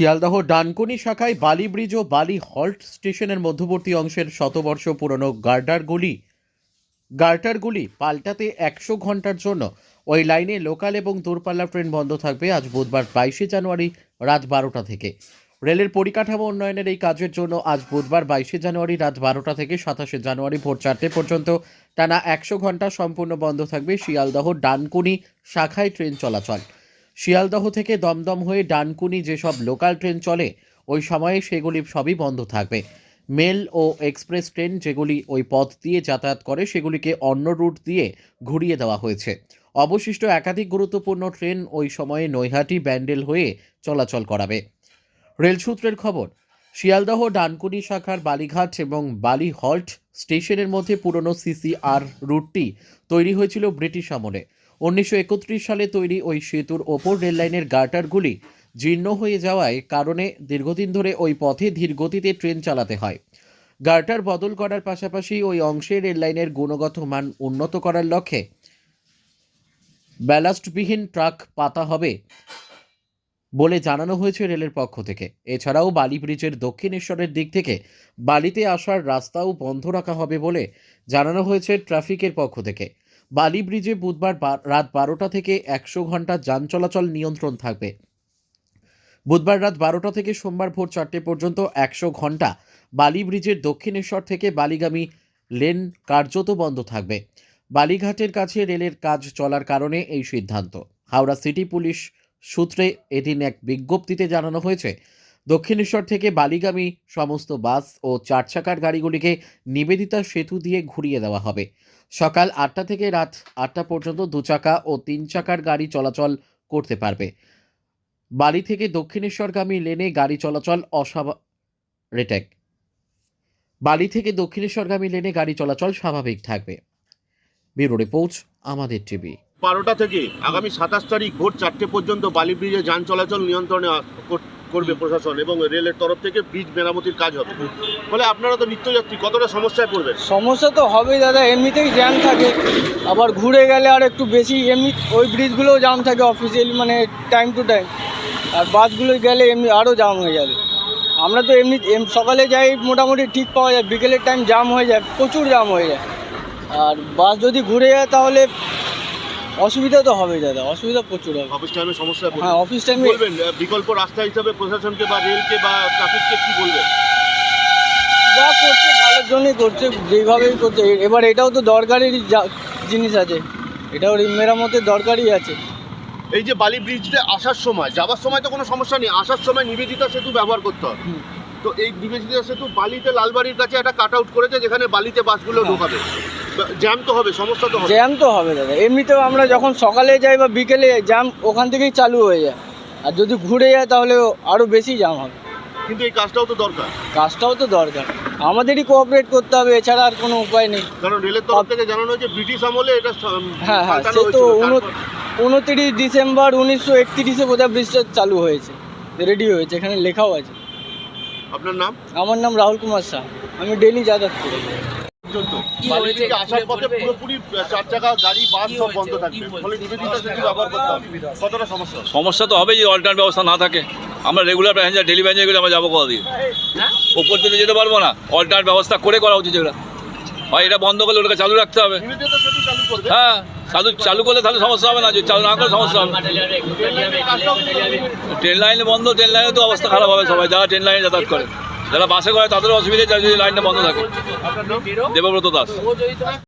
শিয়ালদহ ডানকুনি শাখায় বালি ব্রিজ ও বালি হল্ট স্টেশনের মধ্যবর্তী অংশের শতবর্ষ পুরনো গার্ডারগুলি গার্টারগুলি পাল্টাতে একশো ঘণ্টার জন্য ওই লাইনে লোকাল এবং দূরপাল্লা ট্রেন বন্ধ থাকবে আজ বুধবার বাইশে জানুয়ারি রাত বারোটা থেকে। রেলের পরিকাঠামো উন্নয়নের এই কাজের জন্য আজ বুধবার বাইশে জানুয়ারি রাত বারোটা থেকে সাতাশে জানুয়ারি ভোর চারটে পর্যন্ত টানা একশো ঘণ্টা সম্পূর্ণ বন্ধ থাকবে শিয়ালদহ ডানকুনি শাখায় ট্রেন চলাচল। শিয়ালদহ থেকে দমদম হয়ে ডানকুনি যেসব লোকাল ট্রেন চলে, ওই সময়ে সেগুলি সবই বন্ধ থাকবে। মেল ও এক্সপ্রেস ট্রেন যেগুলি ওই পথ দিয়ে যাতায়াত করে, সেগুলিকে অন্য রুট দিয়ে ঘুরিয়ে দেওয়া হয়েছে। অবশিষ্ট একাধিক গুরুত্বপূর্ণ ট্রেন ওই সময়ে নৈহাটি ব্যান্ডেল হয়ে চলাচল করাবে। রেল সূত্রের খবর, শিয়ালদহ ডানকুনি শাখার বালিঘাট এবং বালি হল্ট স্টেশনের মধ্যে পুরনো সিসিআর রুটটি তৈরি হয়েছিল ব্রিটিশ আমলে। উনিশশো একত্রিশ সালে তৈরি ওই সেতুর ওপর রেললাইনের গার্টারগুলি জীর্ণ হয়ে যাওয়ায় কারণে দীর্ঘদিন ধরে ওই পথে ধীর গতিতে ট্রেন চালাতে হয়। গার্টার বদল করার পাশাপাশি ওই অংশে রেললাইনের গুণগত মান উন্নত করার লক্ষ্যে ব্যালাস্টবিহীন ট্রাক পাতা হবে বলে জানানো হয়েছে রেলের পক্ষ থেকে। এছাড়াও বালি ব্রিজের দক্ষিণেশ্বরের দিক থেকে বালিতে আসার রাস্তাও বন্ধ রাখা হবে বলে জানানো হয়েছে ট্রাফিকের পক্ষ থেকে। বালি ব্রিজে বুধবার রাত বারোটা থেকে একশো ঘণ্টা যান চলাচল নিয়ন্ত্রণ থাকবে। বুধবার রাত বারোটা থেকে সোমবার ভোর চারটে পর্যন্ত একশো ঘণ্টা বালি ব্রিজের দক্ষিণেশ্বর থেকে বালিগামী লেন কার্যত বন্ধ থাকবে। বালিঘাটের কাছে রেলের কাজ চলার কারণে এই সিদ্ধান্ত। হাওড়া সিটি পুলিশ সূত্রে এদিন এক বিজ্ঞপ্তিতে জানানো হয়েছে দক্ষিণেশ্বর থেকে বালিগামী সমস্ত বাস ও চার চাকার গাড়িগুলিকে নিবেদিতা সেতু দিয়ে ঘুরিয়ে দেওয়া হবে। সকাল আটটা থেকে রাত আটটা পর্যন্ত দু চাকা ও তিন চাকার গাড়ি চলাচল করতে পারবে। বালি থেকে দক্ষিণেশ্বরগামী লেনে গাড়ি চলাচল অস্বাভা রেটেক। বালি থেকে দক্ষিণেশ্বরগামী লেনে গাড়ি চলাচল স্বাভাবিক থাকবে। ব্যুরো রিপোর্ট, আমাদের টিভি। বারোটা থেকে আগামী সাতাশ তারিখ ভোর চারটে পর্যন্ত বালি ব্রিজে যান চলাচল নিয়ন্ত্রণে করবে প্রশাসন এবং রেলের তরফ থেকে ব্রিজ মেরামতির কাজ হবে। ফলে আপনারা তো নিত্যযাত্রী, কতটা সমস্যায় পড়বেন? সমস্যা তো হবেই দাদা, এমনিতেই জ্যাম থাকে। আবার ঘুরে গেলে আর একটু বেশি এমনি, ওই ব্রিজগুলোও জ্যাম থাকে অফিসিয়ালি মানে টাইম টু টাইম আর বাসগুলো গেলে এমনি আরও জ্যাম হয়ে যাবে। আমরা তো এমনি, এম- সকালে যাই মোটামুটি ঠিক পাওয়া যায়, বিকেলের টাইম জ্যাম হয়ে যায়, প্রচুর জ্যাম হয়ে যায়। আর বাস যদি ঘুরে যায় তাহলে অসুবিধা তো হবে দাদা অসুবিধা প্রচুর হবে। অফিস টাইমে সমস্যা হ্যাঁ অফিস টাইমে বলবেন বিকল্প রাস্তা হিসাবে প্রশাসনকে বা রেলকে বা ট্রাফিককে কি বলবেন? যা করছে ভালোর জন্যই করছে যেভাবেই করছে। এবার এটাও তো দরকারেরই জিনিস আছে। এটাও মেরামতের দরকারই আছে। এই যে বালি ব্রিজটা আসার সময় যাওয়ার সময় তো কোনো সমস্যা নেই। আসার সময় নিবেদিতা সেতু ব্যবহার করতে হবে। তো এই নিবেদিতা সেতু বালিতে লালবাড়ির কাছে একটা কাট আউট করেছে যেখানে বালিতে বাসগুলো। ঢোকাবে। জ্যাম তো হবে সমস্যা তো হবে। জ্যাম তো হবে দাদা। এমনিতেও আমরা যখন সকালে যাই বা বিকেলে জ্যাম ওখান থেকেই চালু হয়ে যায়। আর যদি ঘুরে যায় তাহলে আরও বেশি জ্যাম হবে। কিন্তু এই কাজটাও তো দরকার। কাজটাও তো দরকার। আমাদেরই কোঅপারেট করতে হবে এছাড়া আর কোনো উপায় নেই। কারণ রেলের তরফ থেকে জানানো হয়েছে ব্রিটিশ আমলে এটা হ্যাঁ হ্যাঁ সে তো। উনত্রিশ ডিসেম্বর উনিশশো একত্রিশে বোধহয় ব্রিজটা চালু হয়েছে। রেডি হয়েছে এখানে লেখাও আছে। আপনার নাম? আমার নাম রাহুল কুমার শাহ। আমি ডেলি যাতায়াত করি। পর্যন্ত কি বালি হয়েছে? থেকে আসার পথে পুরোপুরি চার চাকা গাড়ি বাস সব বন্ধ থাকবে। ফলে নিবেদিতা সেতু ব্যবহার করতে হবে কতটা সমস্যা সমস্যা তো হবে ব্যবস্থা না থাকে। আমরা রেগুলার প্যাসেঞ্জার ডেলি আমরা যাব কোথা দিয়ে? হ্যাঁ? ওপর থেকে যেতে পারব না। অল্টার ব্যবস্থা করে করা উচিত হয় এটা বন্ধ করলে ওটাকে চালু রাখতে হবে। হ্যাঁ চালু চালু করলে তাহলে সমস্যা হবে না যদি চালু না করলে সমস্যা হবে। ট্রেন লাইনে বন্ধ ট্রেন লাইনে তো অবস্থা খারাপ হবে সবাই যারা ট্রেন লাইনে যাতায়াত করে। যারা বাসে করে তাদের অসুবিধা যদি লাইনটা বন্ধ থাকে। দেবব্রত দাস।